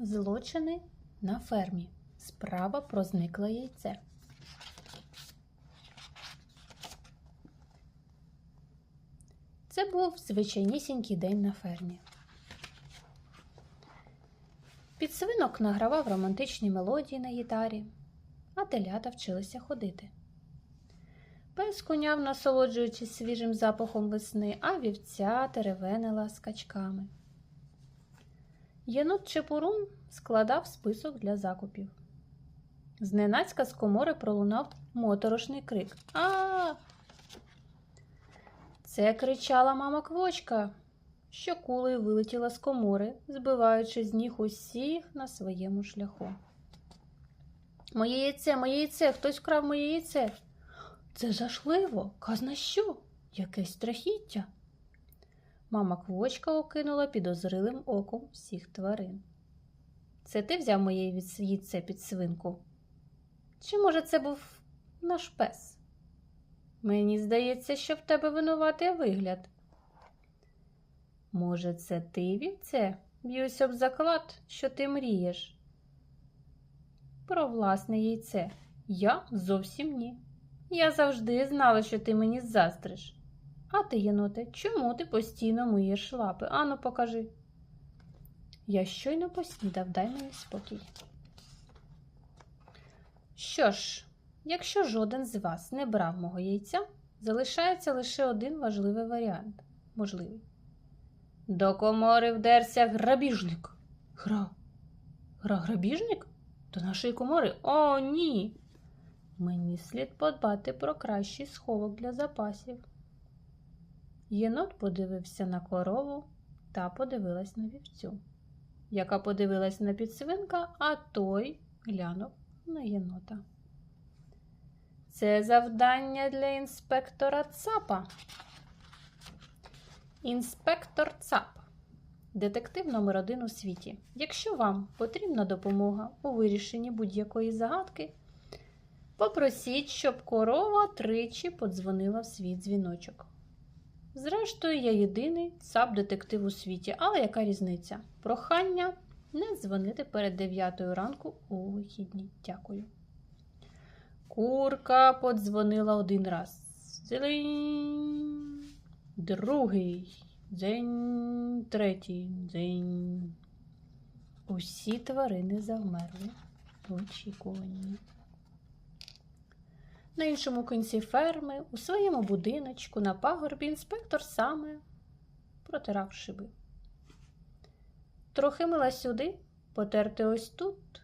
Злочини на фермі. Справа про зникле яйце. Це був звичайнісінький день на фермі. Підсвинок награвав романтичні мелодії на гітарі, а телята вчилися ходити. Пес коняв, насолоджуючись свіжим запахом весни, а вівця теревенила скачками. Єнот Чепурун складав список для закупів. Зненацька з комори пролунав моторошний крик. А! Це кричала мама Квочка, що кулею вилетіла з комори, збиваючи з ніг усіх на своєму шляху. Моє яйце, моє яйце, хтось вкрав моє яйце. Це жахливо, казна що? Якесь страхіття. Мама Квочка окинула підозрилим оком всіх тварин. Це ти взяв моє яйце під свинку? Чи, може, це був наш пес? Мені здається, що в тебе винуватий вигляд. Може, це ти вівце? Б'юсь об заклад, що ти мрієш. Про власне яйце. Я зовсім ні. Я завжди знала, що ти мені заздриш. А ти, єноте, чому ти постійно миєш лапи? Ану, покажи. Я щойно поснідав, дай мені спокій. Що ж, якщо жоден з вас не брав мого яйця, залишається лише один важливий варіант. Можливий. До комори вдерся грабіжник. Гра. Гра грабіжник? До нашої комори? О, ні. Мені слід подбати про кращий сховок для запасів. Єнот подивився на корову та подивилась на вівцю, яка подивилась на підсвинка, а той глянув на єнота. Це завдання для інспектора ЦАПа. Інспектор ЦАП. Детектив номер один у світі. Якщо вам потрібна допомога у вирішенні будь-якої загадки, попросіть, щоб корова тричі подзвонила в свій дзвіночок. Зрештою, я єдиний ЦАП-детектив у світі, але яка різниця? Прохання не дзвонити перед 9 ранку у вихідні. Дякую. Курка подзвонила один раз. Дзелень. Другий. Дзень. Третій. Дзень. Усі тварини завмерли в очікуванні. На іншому кінці ферми, у своєму будиночку, на пагорбі, інспектор саме протирав шиби. Трохи мила сюди, потерти ось тут,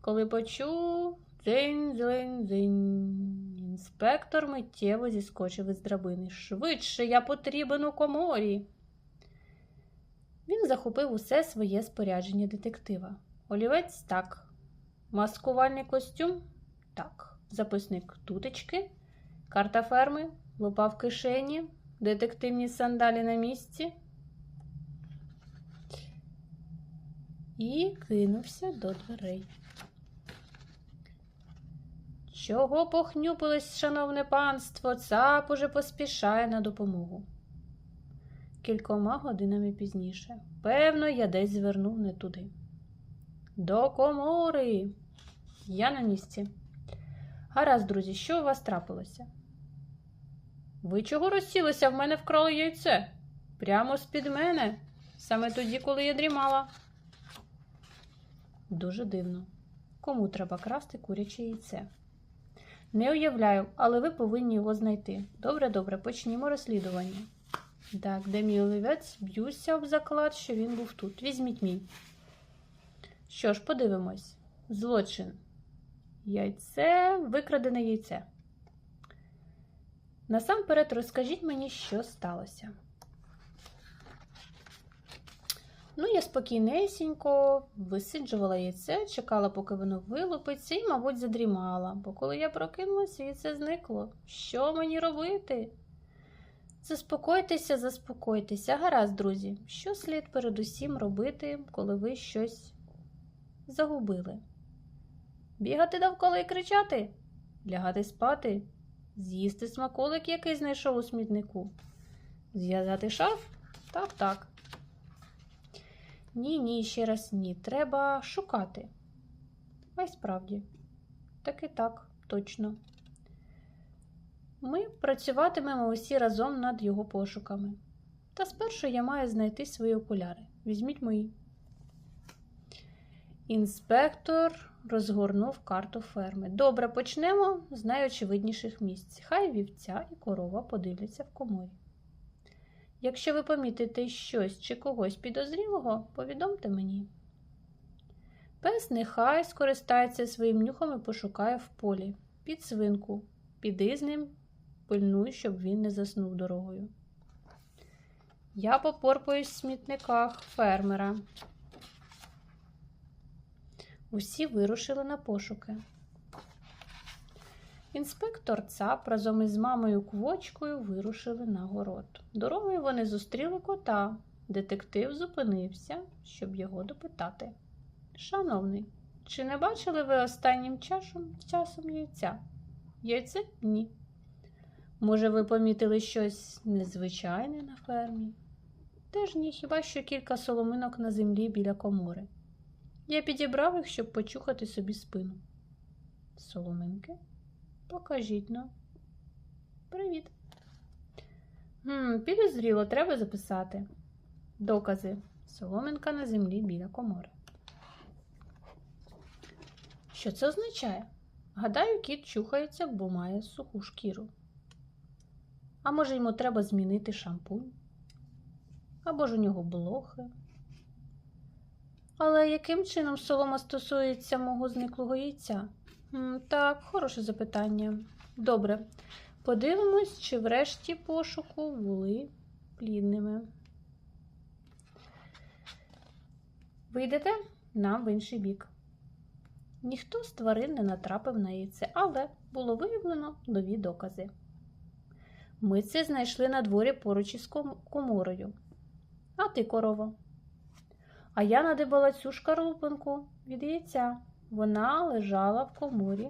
коли почув дзень, дзень, дзень. Інспектор миттєво зіскочив із драбини. Швидше я потрібен у коморі. Він захопив усе своє спорядження детектива. Олівець так. Маскувальний костюм так. Записник тутечки, карта ферми, лупа в кишені, детективні сандалі на місці. І кинувся до дверей. Чого похнюпилось, шановне панство, цап уже поспішає на допомогу. Кількома годинами пізніше. Певно, я десь звернув не туди. До комори. Я на місці. Гаразд, друзі, що у вас трапилося? Ви чого розсілися? В мене вкрали яйце? Прямо з-під мене, саме тоді, коли я дрімала. Дуже дивно. Кому треба красти куряче яйце? Не уявляю, але ви повинні його знайти. Добре, добре, почнімо розслідування. Так, де мій олівець? Б'юся об заклад, що він був тут. Візьміть мій. Що ж, подивимось. Злочин. Яйце, викрадене яйце. Насамперед розкажіть мені, що сталося. Ну, я спокійнесенько висиджувала яйце, чекала, поки воно вилупиться, і, мабуть, задрімала, бо коли я прокинулася, яйце зникло. Що мені робити? Заспокойтеся, заспокойтеся. Гаразд, друзі, що слід передусім робити, коли ви щось загубили? Бігати довкола і кричати, лягати спати, з'їсти смаколик, який знайшов у смітнику, зв'язати шаф? Так, так. Ні, ні, ще раз ні. Треба шукати. А й справді. Так і так, точно. Ми працюватимемо усі разом над його пошуками. Та спершу я маю знайти свої окуляри. Візьміть мої. Інспектор розгорнув карту ферми. Добре, почнемо з найочевидніших місць. Хай вівця і корова подивляться в коморі. Якщо ви помітите щось чи когось підозрілого, повідомте мені. Пес нехай скористається своїм нюхом і пошукає в полі. Під свинку. Піди з ним, пильнуй, щоб він не заснув дорогою. Я попорпаюсь в смітниках фермера. Усі вирушили на пошуки. Інспектор ЦАП разом із мамою Квочкою вирушили на город. Дорогою вони зустріли кота. Детектив зупинився, щоб його допитати. Шановний, чи не бачили ви останнім часом, часом яйця? Яйце? Ні. Може, ви помітили щось незвичайне на фермі? Теж ні, хіба що кілька соломинок на землі біля комори. Я підібрав їх, щоб почухати собі спину. Соломинки? Покажіть ну. Привіт. Хм, підозріло, треба записати. Докази. Соломинка на землі біля комори. Що це означає? Гадаю, кіт чухається, бо має суху шкіру. А може йому треба змінити шампунь? Або ж у нього блохи. Але яким чином солома стосується мого зниклого яйця? Так, хороше запитання. Добре. Подивимось, чи врешті пошуку були плідними. Вийдете нам в інший бік. Ніхто з тварин не натрапив на яйце, але було виявлено нові докази. Ми це знайшли на дворі поруч із коморою. А ти, корова? А я надибала цю шкарлупинку від яйця. Вона лежала в коморі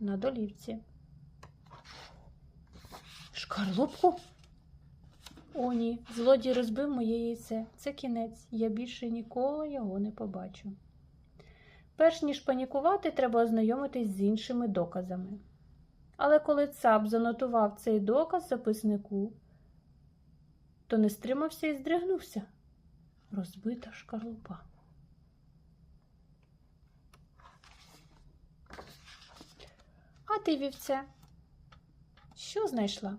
на долівці. Шкарлупку? О, ні, злодій розбив моє яйце. Це кінець. Я більше ніколи його не побачу. Перш ніж панікувати, треба ознайомитись з іншими доказами. Але коли ЦАП занотував цей доказ записнику, то не стримався і здригнувся. Розбита шкарлупа. А ти, вівце, що знайшла?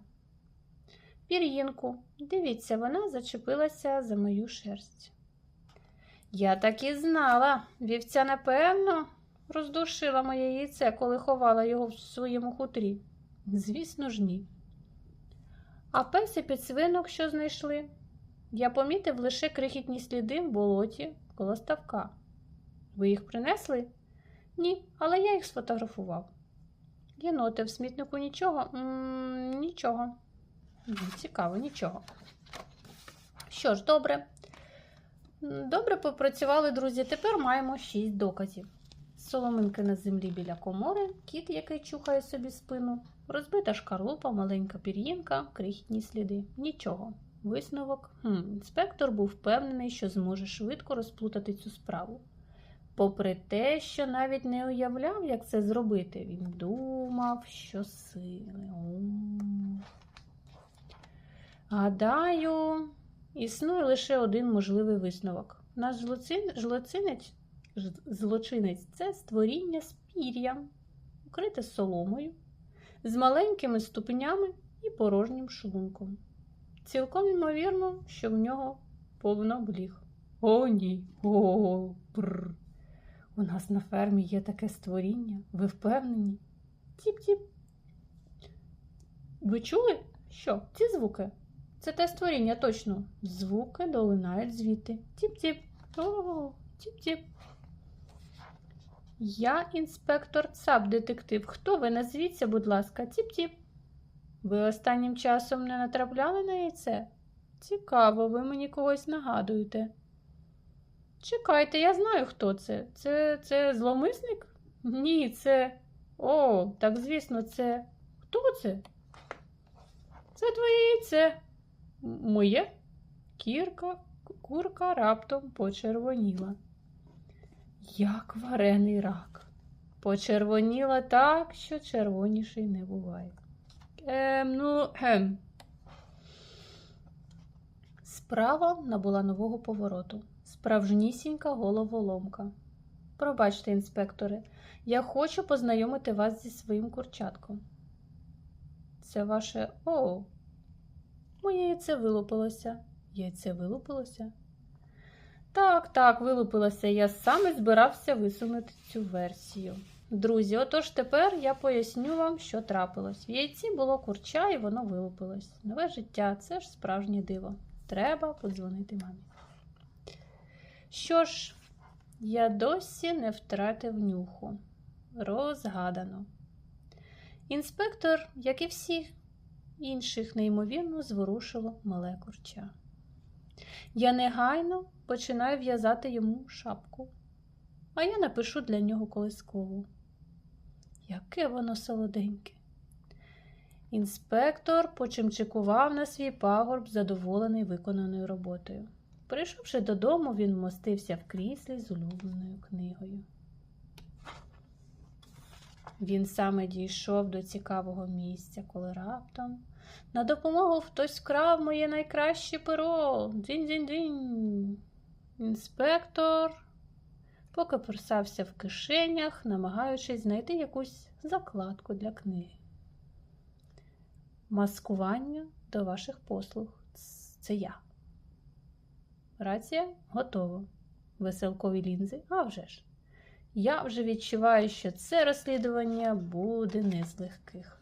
Пір'їнку. Дивіться, вона зачепилася за мою шерсть. Я так і знала. Вівця, напевно, роздушила моє яйце, коли ховала його в своєму хутрі. Звісно ж, ні. А пес і підсвинок, що знайшли? Я помітив лише крихітні сліди в болоті коло ставка. Ви їх принесли? Ні, але я їх сфотографував. Єноти в смітнику нічого? м нічого. М, Цікаво, нічого. Що ж, добре. Добре попрацювали, друзі. Тепер маємо шість доказів. Соломинки на землі біля комори, кіт, який чухає собі спину, розбита шкарлупа, маленька пір'їнка, крихітні сліди. Нічого. Висновок. Хм, інспектор був впевнений, що зможе швидко розплутати цю справу. Попри те, що навіть не уявляв, як це зробити, він думав, що сили. Гадаю, існує лише один можливий висновок. Наш злочин... злочинець, злочинець це створіння з пір'ям, укрите соломою, з маленькими ступнями і порожнім шлунком. Цілком ймовірно, що в нього повно бліг. О, ні. О, бррр. У нас на фермі є таке створіння. Ви впевнені? Тіп-тіп. Ви чули? Що? Ці звуки? Це те створіння, точно. Звуки долинають звідти. Тіп-тіп. О, тіп-тіп. Я інспектор ЦАП, детектив. Хто ви? Назвіться, будь ласка, тіп-тіп. Ви останнім часом не натрапляли на яйце? Цікаво, ви мені когось нагадуєте. Чекайте, я знаю, хто це. Це це зловмисник? Ні, це. О, так звісно, це. Хто це? Це твоє яйце. Моє? Кірка, Курка раптом почервоніла. Як варений рак. Почервоніла так, що червоніший не буває. Ем, ну, ем. Справа набула нового повороту. Справжнісінька головоломка. Пробачте, інспекторе, я хочу познайомити вас зі своїм курчатком. Це ваше О. Моє яйце вилупилося. Яйце вилупилося? Так, так, вилупилося. Я саме збирався висунути цю версію. Друзі, отож тепер я поясню вам, що трапилось. В яйці було курча і воно вилупилось. Нове життя це ж справжнє диво. Треба подзвонити мамі. Що ж, я досі не втратив нюху. Розгадано. Інспектор, як і всіх інших, неймовірно зворушило мале курча. Я негайно починаю в'язати йому шапку, а я напишу для нього колискову. Яке воно солоденьке. Інспектор почимчикував на свій пагорб, задоволений виконаною роботою. Прийшовши додому, він вмостився в кріслі з улюбленою книгою. Він саме дійшов до цікавого місця, коли раптом на допомогу хтось вкрав моє найкраще перо. Дзінь-дзінь-дзінь. Інспектор покоперсався в кишенях, намагаючись знайти якусь закладку для книги. Маскування до ваших послуг. Це я. Рація готова. Веселкові лінзи? А вже ж. Я вже відчуваю, що це розслідування буде не з легких.